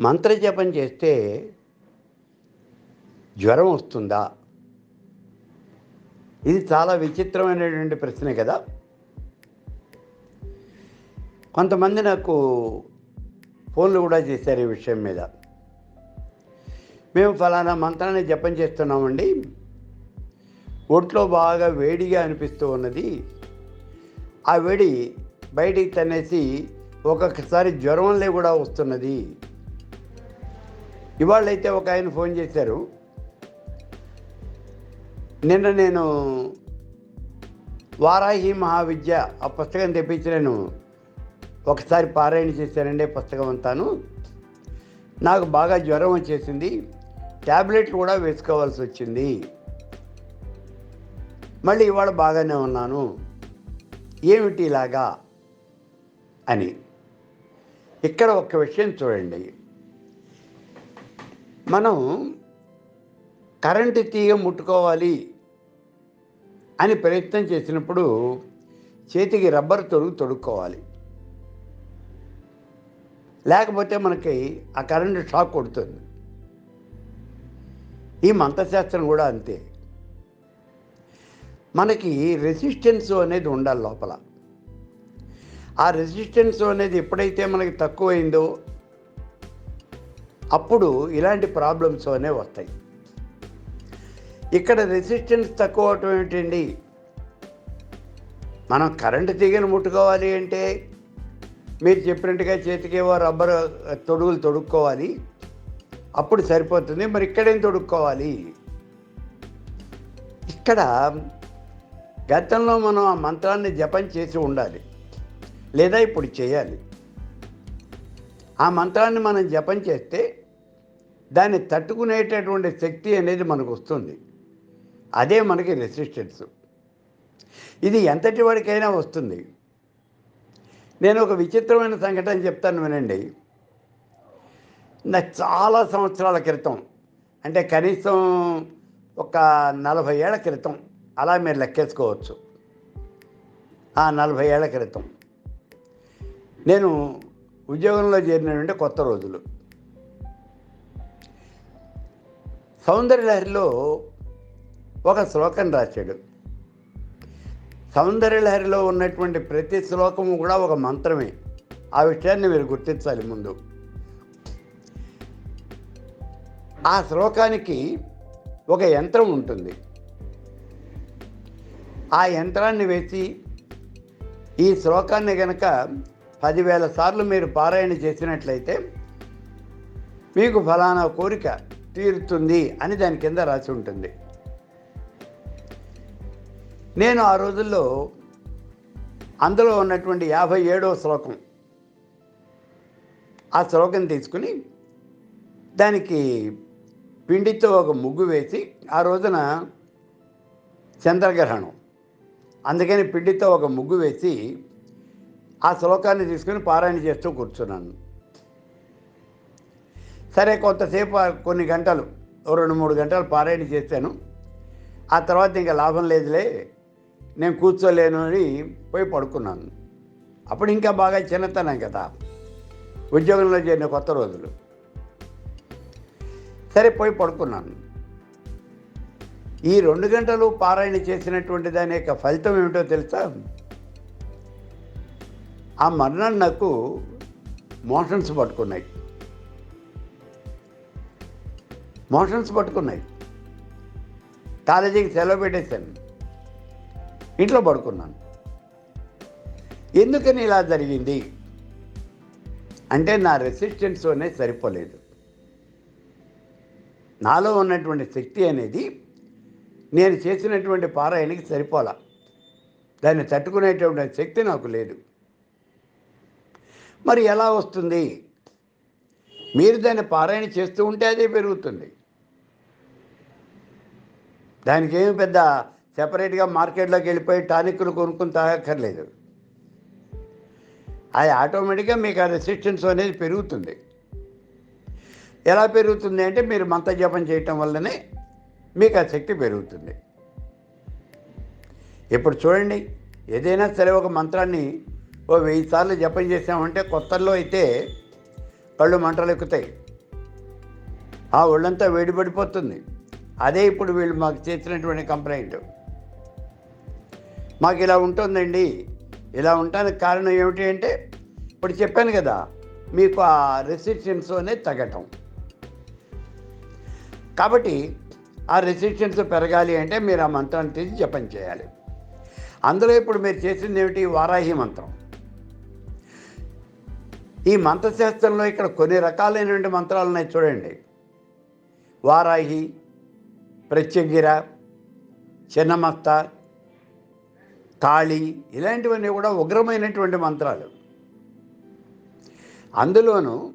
మంత్రజపం చేస్తే జ్వరం వస్తుందా? ఇది చాలా విచిత్రమైనటువంటి ప్రశ్న కదా. కొంతమంది నాకు ఫోన్లు కూడా చేశారు ఈ విషయం మీద. మేము ఫలానా మంత్రాన్ని జపం చేస్తున్నామండి. ఒంట్లో బాగా వేడిగా అనిపిస్తూ ఉన్నది. ఆ వేడి బయటికి తనేసి ఒక్కొక్కసారి జ్వరంలే కూడా వస్తున్నది. ఇవాళైతే ఒక ఆయన ఫోన్ చేశారు. నిన్న నేను వారాహి మహావిద్య ఆ పుస్తకం తెప్పించి నేను ఒకసారి పారాయణ చేశానండి పుస్తకం అంతాను. నాకు బాగా జ్వరం వచ్చేసింది. ట్యాబ్లెట్లు కూడా వేసుకోవాల్సి వచ్చింది. మళ్ళీ ఇవాళ బాగానే ఉన్నాను. ఏమిటి ఇలాగా అని. ఇక్కడ ఒక విషయం చూడండి. మనం కరెంటు తీగ ముట్టుకోవాలి అని ప్రయత్నం చేసినప్పుడు చేతికి రబ్బర్ తొడుగు తొడుక్కోవాలి. లేకపోతే మనకి ఆ కరెంటు షాక్ కొడుతుంది. ఈ మంత్రశాస్త్రం కూడా అంతే. మనకి రెసిస్టెన్స్ అనేది ఉండాలి లోపల. ఆ రెసిస్టెన్స్ అనేది ఎప్పుడైతే మనకి తక్కువైందో అప్పుడు ఇలాంటి ప్రాబ్లమ్స్ అనే వస్తాయి. ఇక్కడ రెసిస్టెన్స్ తక్కువ అవటం ఏంటండి మనం కరెంటు తీగను ముట్టుకోవాలి అంటే మీరు చెప్పినట్టుగా చేతికేవో రబ్బర్ తొడుగులు తొడుక్కోవాలి. అప్పుడు సరిపోతుంది. మరి ఇక్కడేం తొడుక్కోవాలి? ఇక్కడ గతంలో మనం ఆ మంత్రాన్ని జపం చేసి ఉండాలి. లేదా ఇప్పుడు చేయాలి. ఆ మంత్రాన్ని మనం జపం చేస్తే దాన్ని తట్టుకునేటటువంటి శక్తి అనేది మనకు వస్తుంది. అదే మనకి రెసిస్టెన్స్. ఇది ఎంతటి వాడికైనా వస్తుంది. నేను ఒక విచిత్రమైన సంఘటన చెప్తాను వినండి. నా చాలా సంవత్సరాల క్రితం అంటే కనీసం ఒక నలభై ఏళ్ళ క్రితం అలా మీరు లెక్కేసుకోవచ్చు. ఆ నలభై ఏళ్ళ క్రితం. నేను ఉద్యోగంలో చేరినటువంటి కొత్త రోజులు. సౌందర్యలహరిలో ఒక శ్లోకం రాశాడు. సౌందర్యలహరిలో ఉన్నటువంటి ప్రతి శ్లోకము కూడా ఒక మంత్రమే. ఆ విషయాన్ని మీరు గుర్తించాలి ముందు. ఆ శ్లోకానికి ఒక యంత్రం ఉంటుంది. ఆ యంత్రాన్ని వేసి ఈ శ్లోకాన్ని కనుక పదివేల సార్లు మీరు పారాయణ చేసినట్లయితే మీకు ఫలానా కోరిక తీరుతుంది అని దాని కింద రాసి ఉంటుంది. నేను ఆ రోజుల్లో అందులో ఉన్నటువంటి యాభై ఏడవ శ్లోకం ఆ శ్లోకం తీసుకుని దానికి పిండితో ఒక ముగ్గు వేసి ఆ రోజున చంద్రగ్రహణం. అందుకని పిండితో ఒక ముగ్గు వేసి ఆ శ్లోకాన్ని తీసుకుని పారాయణ చేస్తూ కూర్చున్నాను. సరే కొంతసేపు కొన్ని గంటలు రెండు మూడు గంటలు పారాయణ చేశాను. ఆ తర్వాత ఇంకా లాభం లేదులే నేను కూర్చోలేను అని పోయి పడుకున్నాను. అప్పుడు ఇంకా బాగా చిన్నతనం కదా ఉద్యోగంలో చేరిన కొత్త రోజులు. సరే పోయి పడుకున్నాను. ఈ రెండు గంటలు పారాయణ చేసినటువంటి దాని యొక్క ఫలితం ఏమిటో తెలుసా? ఆ మర్నాడు నాకు మోషన్స్ పట్టుకున్నాయి. మోషన్స్ పట్టుకున్నాయి. కాలేజీకి సెలవు పెట్టేశాను. ఇంట్లో పడుకున్నాను. ఎందుకని ఇలా జరిగింది? అంటే నా రెసిస్టెన్స్ అనేది సరిపోలేదు. నాలో ఉన్నటువంటి శక్తి అనేది నేను చేసినటువంటి పారాయణకి సరిపోలా. దాన్ని తట్టుకునేటువంటి శక్తి నాకు లేదు. మరి ఎలా వస్తుంది? మీరు దాన్ని పారాయణ చేస్తూ ఉంటే అదే పెరుగుతుంది. దానికి ఏమి పెద్ద సెపరేట్గా మార్కెట్లోకి వెళ్ళిపోయి టానిక్లు కొనుక్కుని తాగక్కర్లేదు. అది ఆటోమేటిక్గా మీకు ఆ రెసిస్టెన్స్ అనేది పెరుగుతుంది. ఎలా పెరుగుతుంది అంటే మీరు మంత్ర జపం చేయటం వల్లనే మీకు ఆ శక్తి పెరుగుతుంది. ఇప్పుడు చూడండి ఏదైనా సరే ఒక మంత్రాన్ని ఓ వెయ్యి సార్లు జపం చేసామంటే కొత్తల్లో అయితే కళ్ళు మంటలు ఎక్కుతాయి. ఆ ఒళ్ళంతా వేడిపడిపోతుంది అదే ఇప్పుడు వీళ్ళు మాకు చేసినటువంటి కంప్లైంట్. మాకు ఇలా ఉంటుందండి. ఇలా ఉండడానికి కారణం ఏమిటి అంటే ఇప్పుడు చెప్పాను కదా మీకు ఆ రెసిస్టెన్స్ అనేది తగ్గటం. కాబట్టి ఆ రెసిస్టెన్స్ పెరగాలి అంటే మీరు ఆ మంత్రాన్ని తీసి జపం చేయాలి. అందులో ఇప్పుడు మీరు చేసింది ఏమిటి? వారాహి మంత్రం. ఈ మంత్రశాస్త్రంలో ఇక్కడ కొన్ని రకాలైనటువంటి మంత్రాలు ఉన్నాయి చూడండి. వారాహి ప్రత్యంగిర చిన్నమత్త కాళి ఇలాంటివన్నీ కూడా ఉగ్రమైనటువంటి మంత్రాలు. అందులోనూ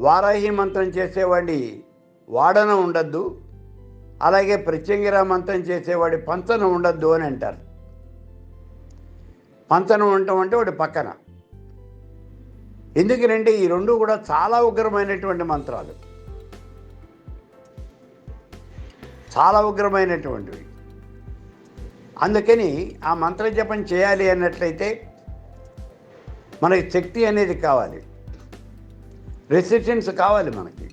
వారాహి మంత్రం చేసేవాడి వాడన ఉండద్దు అలాగే ప్రత్యంగిర మంత్రం చేసేవాడి పంచన ఉండద్దు అని అంటారు. పంచన ఉండటం అంటే వాడి పక్కన. ఎందుకనంటే ఈ రెండు కూడా చాలా ఉగ్రమైనటువంటి మంత్రాలు. చాలా ఉగ్రమైనటువంటివి. అందుకని ఆ మంత్ర జపం చేయాలి అన్నట్లయితే మనకి శక్తి అనేది కావాలి. రెసిస్టెన్స్ కావాలి మనకి.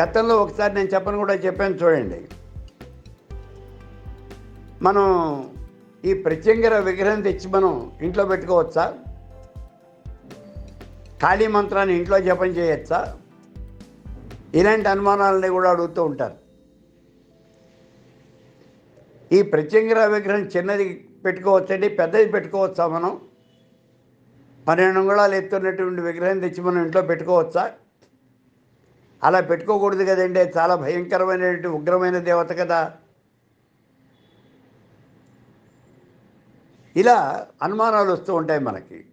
గతంలో ఒకసారి నేను చెప్పను కూడా చెప్పాను చూడండి. మనం ఈ ప్రత్యంగర విగ్రహం తెచ్చి మనం ఇంట్లో పెట్టుకోవచ్చా? కాళీ మంత్రాన్ని ఇంట్లో జపం చేయొచ్చా? ఇలాంటి అనుమానాలని కూడా అడుగుతూ ఉంటారు. ఈ ప్రత్యంగర విగ్రహం చిన్నది పెట్టుకోవచ్చండి పెద్దది పెట్టుకోవచ్చా మనం? పన్నెండు అంగుళాలు ఎత్తున్నటువంటి విగ్రహం తెచ్చి మనం ఇంట్లో పెట్టుకోవచ్చా? అలా పెట్టుకోకూడదు కదండి చాలా భయంకరమైనటువంటి ఉగ్రమైన దేవత కదా. ఇలా అనుమానాలు వస్తూ ఉంటాయి మనకి.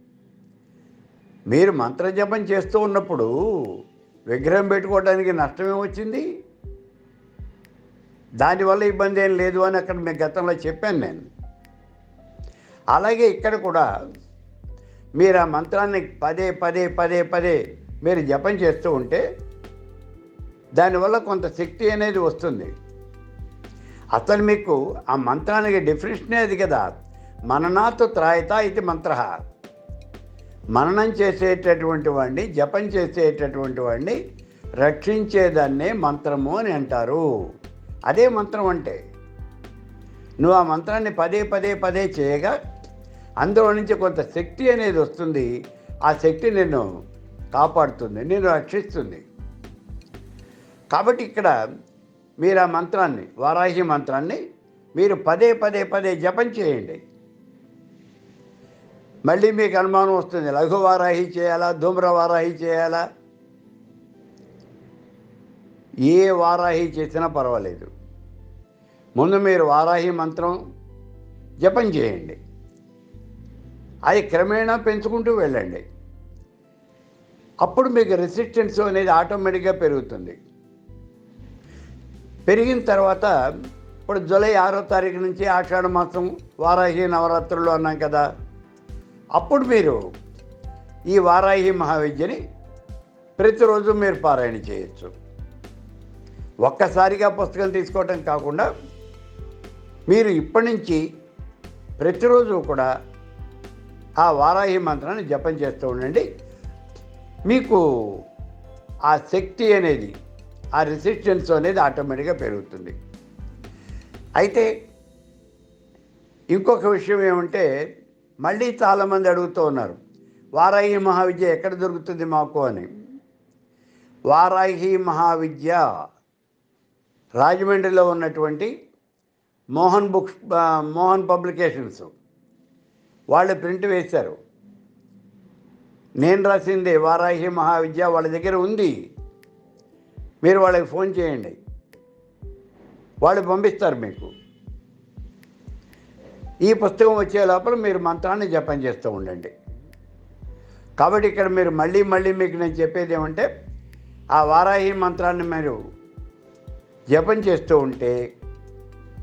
మీరు మంత్రజపం చేస్తూ ఉన్నప్పుడు విగ్రహం పెట్టుకోవడానికి నష్టమే వచ్చింది? దానివల్ల ఇబ్బంది ఏం లేదు అని అక్కడ మీ గతంలో చెప్పాను నేను. అలాగే ఇక్కడ కూడా మీరు ఆ మంత్రాన్ని పదే పదే పదే పదే మీరు జపం చేస్తూ ఉంటే దానివల్ల కొంత శక్తి అనేది వస్తుంది. అసలు మీకు ఆ మంత్రానికి డెఫినేషనే అది కదా? మననాత్ త్రాయత ఇది మంత్ర. మననం చేసేటటువంటి వాడిని జపం చేసేటటువంటి వాడిని రక్షించేదాన్నే మంత్రము అని అంటారు. అదే మంత్రం అంటే నువ్వు ఆ మంత్రాన్ని పదే పదే పదే చేయగా అందులో నుంచి కొంత శక్తి అనేది వస్తుంది. ఆ శక్తి నిన్ను కాపాడుతుంది నిన్ను రక్షిస్తుంది. కాబట్టి ఇక్కడ మీరు ఆ మంత్రాన్ని వారాహి మంత్రాన్ని మీరు పదే పదే పదే జపం చేయండి. మళ్ళీ మీకు అనుమానం వస్తుంది. లఘు వారాహి చేయాలా? ధూమ్ర వారాహి చేయాలా? ఏ వారాహి చేసినా పర్వాలేదు. ముందు మీరు వారాహి మంత్రం జపం చేయండి. అది క్రమేణా పెంచుకుంటూ వెళ్ళండి. అప్పుడు మీకు రెసిస్టెన్స్ అనేది ఆటోమేటిక్గా పెరుగుతుంది. పెరిగిన తర్వాత ఇప్పుడు జూలై ఆరో తారీఖు నుంచి ఆషాఢ మాసం వారాహి నవరాత్రులు అన్నాం కదా. అప్పుడు మీరు ఈ వారాహి మహావిద్యని ప్రతిరోజు మీరు పారాయణ చేయొచ్చు. ఒక్కసారిగా పుస్తకం తీసుకోవటం కాకుండా మీరు ఇప్పటి నుంచి ప్రతిరోజు కూడా ఆ వారాహి మంత్రాన్ని జపం చేస్తూ ఉండండి. మీకు ఆ శక్తి అనేది ఆ రెసిస్టెన్స్ అనేది ఆటోమేటిక్గా పెరుగుతుంది. అయితే ఇంకొక విషయం ఏమంటే మళ్ళీ చాలామంది అడుగుతూ ఉన్నారు వారాహి మహావిద్య ఎక్కడ దొరుకుతుంది మాకు? అని. వారాహి మహావిద్య రాజమండ్రిలో ఉన్నటువంటి మోహన్ బుక్స్ మోహన్ పబ్లికేషన్స్. వాళ్ళు ప్రింట్ వేశారు. నేను రాసింది వారాహి మహావిద్య వాళ్ళ దగ్గర ఉంది. మీరు వాళ్ళకి ఫోన్ చేయండి. వాళ్ళు పంపిస్తారు మీకు. ఈ పుస్తకం వచ్చే లోపల మీరు మంత్రాన్ని జపం చేస్తూ ఉండండి. కాబట్టి ఇక్కడ మీరు మళ్ళీ మళ్ళీ మీకు నేను చెప్పేది ఏమంటే ఆ వారాహి మంత్రాన్ని మీరు జపం చేస్తూ ఉంటే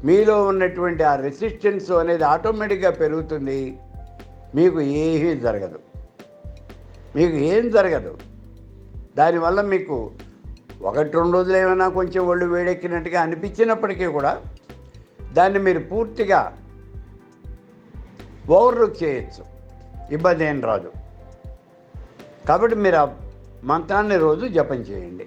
మీలో ఉన్నటువంటి ఆ రెసిస్టెన్స్ అనేది ఆటోమేటిక్గా పెరుగుతుంది. మీకు ఏమీ జరగదు. మీకు ఏం జరగదు. దానివల్ల మీకు ఒకటి రెండు రోజులు ఏమైనా కొంచెం ఒళ్ళు వేడెక్కినట్టుగా అనిపించినప్పటికీ కూడా దాన్ని మీరు పూర్తిగా ఓవర్లుక్ చేయొచ్చు. ఇబ్బంది ఏం రాదు. కాబట్టి మీరు ఆ మంత్రాన్ని రోజు జపం చేయండి.